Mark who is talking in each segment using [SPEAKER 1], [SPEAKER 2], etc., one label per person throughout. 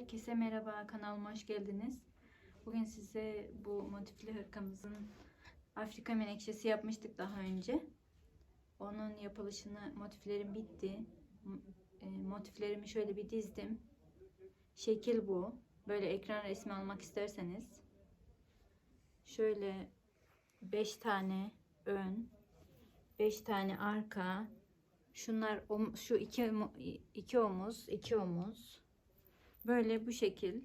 [SPEAKER 1] Herkese merhaba, kanalıma hoş geldiniz. Bugün size bu motifli hırkamızın Afrika menekşesi yapmıştık daha önce. Onun yapılışını, motiflerim bitti. E, Motiflerimi şöyle bir dizdim. Şekil bu. Böyle ekran resmi almak isterseniz. Şöyle 5 tane ön, 5 tane arka. Şunlar şu iki iki omuz, iki omuz. Böyle bu şekil.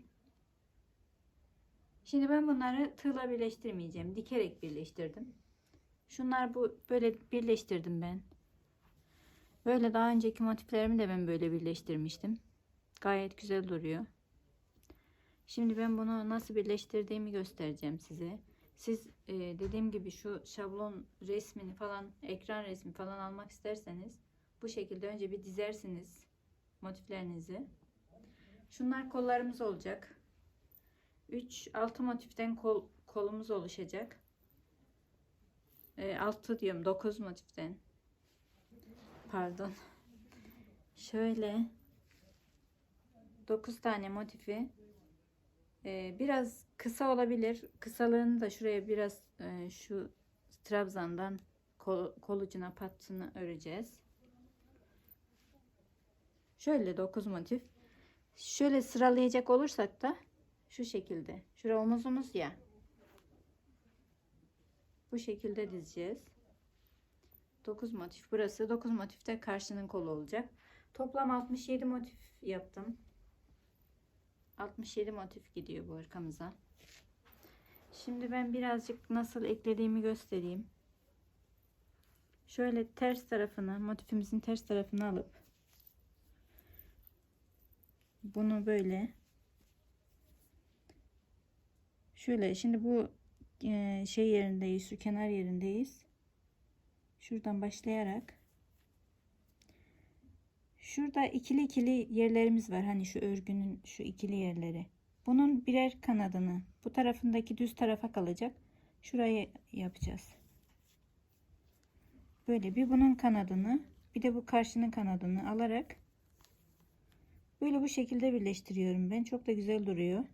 [SPEAKER 1] Şimdi ben bunları tığla birleştirmeyeceğim. Dikerek birleştirdim. Şunlar bu böyle birleştirdim ben. Böyle daha önceki motiflerimi de ben böyle birleştirmiştim. Gayet güzel duruyor. Şimdi ben bunu nasıl birleştirdiğimi göstereceğim size. Siz e, dediğim gibi şu şablon resmini falan, ekran resmi falan almak isterseniz bu şekilde önce bir dizersiniz motiflerinizi. Şunlar kollarımız olacak. 3 6 motiften kol, kolumuz oluşacak. E, 6 diyorum 9 motiften. Pardon. Şöyle 9 tane motifi e, biraz kısa olabilir. Kısalığını da şuraya biraz e, şu trabzandan kol, kol ucuna pattını öreceğiz. Şöyle 9 motif. Şöyle sıralayacak olursak da şu şekilde. Şura omuzumuz ya. Bu şekilde dizeceğiz. 9 motif burası. 9 motifte karşının kolu olacak. Toplam 67 motif yaptım. 67 motif gidiyor bu arkamıza. Şimdi ben birazcık nasıl eklediğimi göstereyim. Şöyle ters tarafını, motifimizin ters tarafını alıp bunu böyle. Şöyle şimdi bu e, şey yerindeyiz şu kenar yerindeyiz. Şuradan başlayarak. Şurada ikili ikili yerlerimiz var. Hani şu örgünün şu ikili yerleri. Bunun birer kanadını bu tarafındaki düz tarafa kalacak. Şuraya yapacağız. Böyle bir bunun kanadını bir de bu karşının kanadını alarak Böyle bu şekilde birleştiriyorum ben. Çok da güzel duruyor.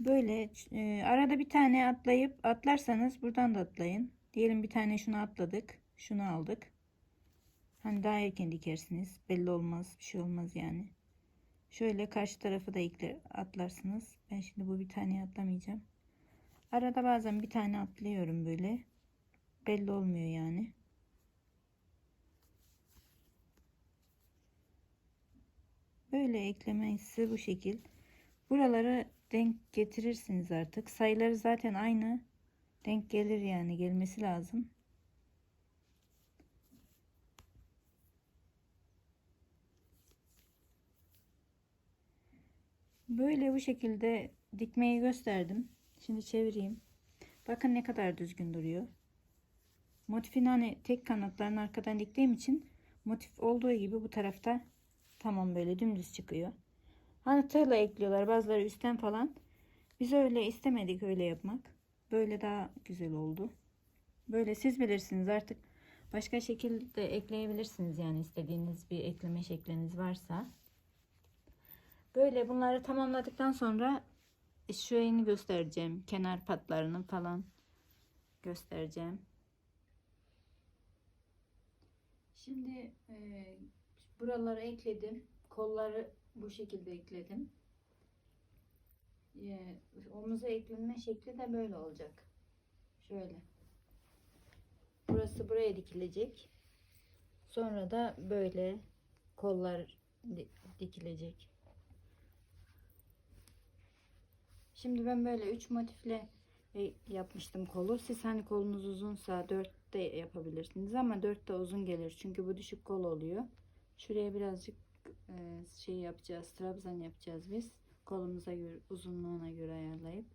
[SPEAKER 1] Böyle e, arada bir tane atlayıp atlarsanız buradan da atlayın. Diyelim bir tane şunu atladık. Şunu aldık. Hani daha erken dikersiniz. Belli olmaz. Bir şey olmaz yani. Şöyle karşı tarafı da atlarsınız. Ben şimdi bu bir tane atlamayacağım. Arada bazen bir tane atlıyorum böyle belli olmuyor yani. Böyle eklemesi bu şekil. Buraları denk getirirsiniz artık. Sayıları zaten aynı. Denk gelir yani gelmesi lazım. Böyle bu şekilde dikmeyi gösterdim. Şimdi çevireyim. Bakın ne kadar düzgün duruyor. Motifin hani tek kanatlarını arkadan diktiğim için motif olduğu gibi bu tarafta tamam böyle dümdüz çıkıyor. Hani tığla ekliyorlar bazıları üstten falan. Biz öyle istemedik öyle yapmak. Böyle daha güzel oldu. Böyle siz bilirsiniz artık. Başka şekilde ekleyebilirsiniz yani istediğiniz bir ekleme şekliniz varsa. Böyle bunları tamamladıktan sonra şurayını göstereceğim. Kenar patlarını falan göstereceğim. Şimdi e, buraları ekledim. Kolları bu şekilde ekledim. E, omuza eklenme şekli de böyle olacak. Şöyle. Burası buraya dikilecek. Sonra da böyle kollar di- dikilecek. Şimdi ben böyle 3 motifle e, yapmıştım kolu. Siz hani kolunuz uzunsa 4 de yapabilirsiniz ama 4 de uzun gelir. Çünkü bu düşük kol oluyor. Şuraya birazcık e, şey yapacağız. Trabzan yapacağız biz. Kolumuza göre uzunluğuna göre ayarlayıp.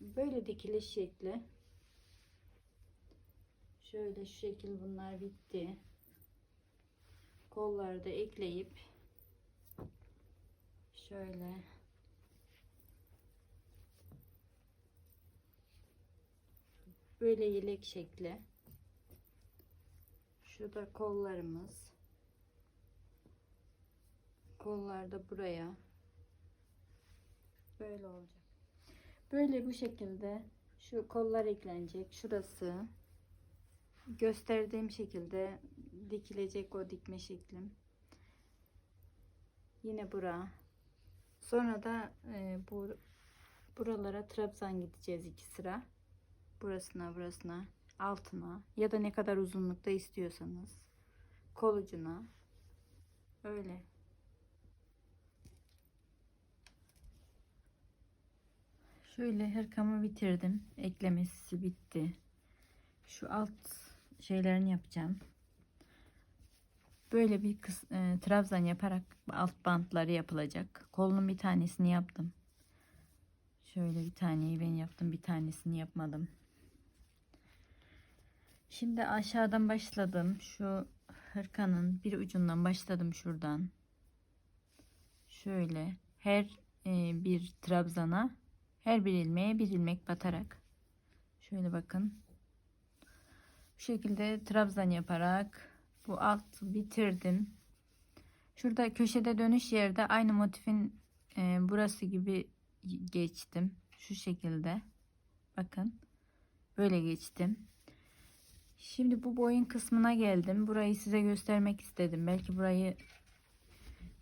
[SPEAKER 1] Böyle dikiliş şekli. Şöyle şu şekil bunlar bitti. Kolları da ekleyip şöyle böyle yelek şekli Şu da kollarımız. Kollar da buraya. Böyle olacak. Böyle bu şekilde şu kollar eklenecek. Şurası gösterdiğim şekilde dikilecek o dikme şeklim. Yine bura. Sonra da e, bu buralara trabzan gideceğiz iki sıra. Burasına, burasına, altına ya da ne kadar uzunlukta istiyorsanız kol ucuna. Öyle. Şöyle hırkamı bitirdim. Eklemesi bitti. Şu alt şeylerini yapacağım. Böyle bir kıs, e, trabzan yaparak alt bantları yapılacak. Kolunun bir tanesini yaptım. Şöyle bir taneyi ben yaptım. Bir tanesini yapmadım. Şimdi aşağıdan başladım. Şu hırkanın bir ucundan başladım şuradan. Şöyle her e, bir trabzana her bir ilmeğe bir ilmek batarak. Şöyle bakın. Bu şekilde trabzan yaparak bu alt bitirdim. Şurada köşede dönüş yerde aynı motifin e, burası gibi geçtim. Şu şekilde. Bakın. Böyle geçtim şimdi bu boyun kısmına geldim burayı size göstermek istedim belki burayı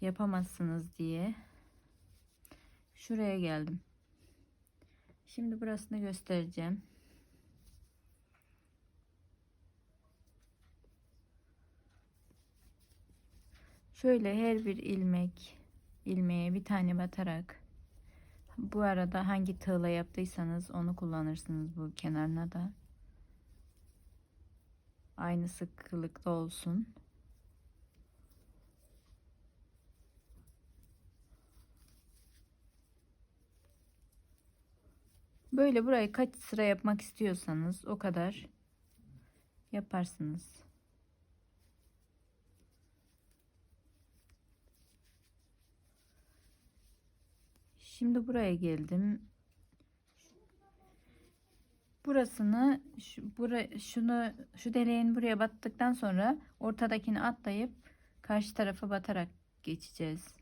[SPEAKER 1] yapamazsınız diye şuraya geldim Şimdi burasını göstereceğim. Şöyle her bir ilmek ilmeğe bir tane batarak bu arada hangi tığla yaptıysanız onu kullanırsınız bu kenarına da. Aynı sıklıkta olsun. Böyle burayı kaç sıra yapmak istiyorsanız o kadar yaparsınız. Şimdi buraya geldim. Burasını şu, bura, şunu şu deliğin buraya battıktan sonra ortadakini atlayıp karşı tarafa batarak geçeceğiz.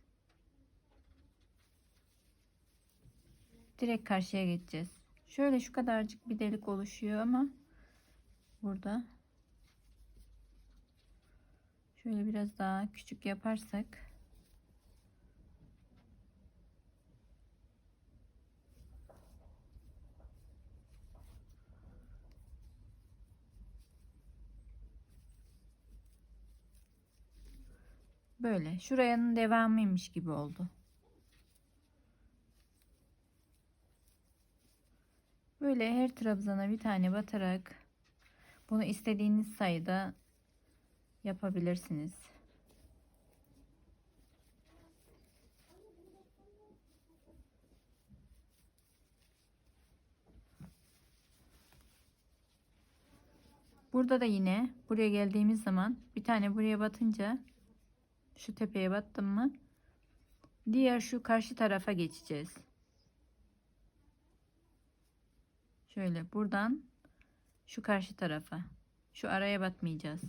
[SPEAKER 1] Direkt karşıya geçeceğiz. Şöyle şu kadarcık bir delik oluşuyor ama burada şöyle biraz daha küçük yaparsak böyle şuranın devamıymış gibi oldu. Böyle her trabzana bir tane batarak bunu istediğiniz sayıda yapabilirsiniz. Burada da yine buraya geldiğimiz zaman bir tane buraya batınca şu tepeye battım mı diğer şu karşı tarafa geçeceğiz. Şöyle buradan şu karşı tarafa. Şu araya batmayacağız.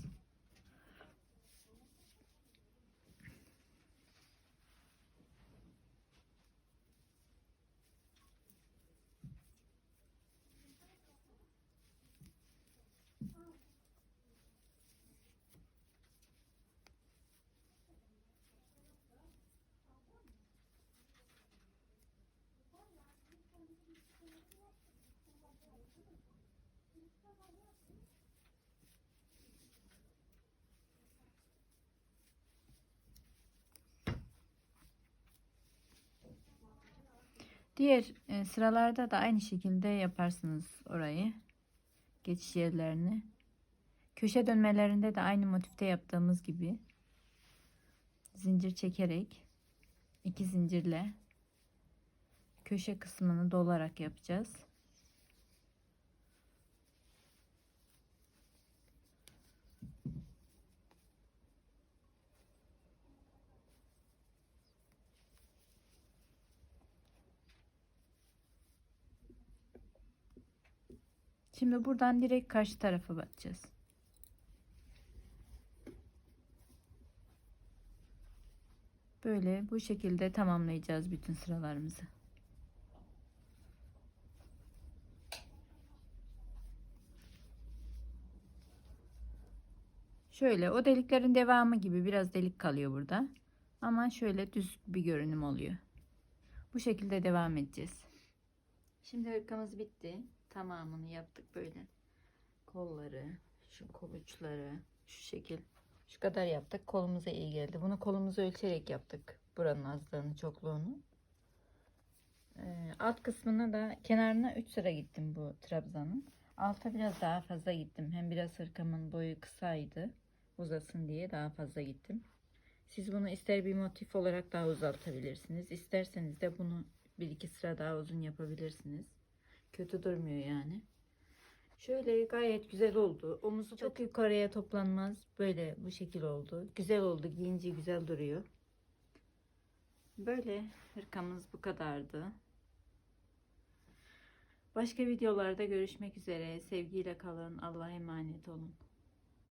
[SPEAKER 1] Diğer e, sıralarda da aynı şekilde yaparsınız orayı. Geçiş yerlerini. Köşe dönmelerinde de aynı motifte yaptığımız gibi zincir çekerek iki zincirle köşe kısmını dolarak yapacağız. Şimdi buradan direkt karşı tarafa batacağız. Böyle bu şekilde tamamlayacağız bütün sıralarımızı. Şöyle o deliklerin devamı gibi biraz delik kalıyor burada. Ama şöyle düz bir görünüm oluyor. Bu şekilde devam edeceğiz. Şimdi hırkamız bitti. Tamamını yaptık böyle. Kolları, şu kol uçları, şu şekil. Şu kadar yaptık. Kolumuza iyi geldi. Bunu kolumuzu ölçerek yaptık. Buranın azlığını, çokluğunu. Ee, alt kısmına da kenarına 3 sıra gittim bu trabzanın. Alta biraz daha fazla gittim. Hem biraz hırkamın boyu kısaydı. Uzasın diye daha fazla gittim. Siz bunu ister bir motif olarak daha uzaltabilirsiniz. İsterseniz de bunu bir iki sıra daha uzun yapabilirsiniz. Kötü durmuyor yani. Şöyle gayet güzel oldu. Omuzu çok yukarıya toplanmaz. Böyle bu şekil oldu. Güzel oldu. Giyince güzel duruyor. Böyle hırkamız bu kadardı. Başka videolarda görüşmek üzere. Sevgiyle kalın. Allah'a emanet olun.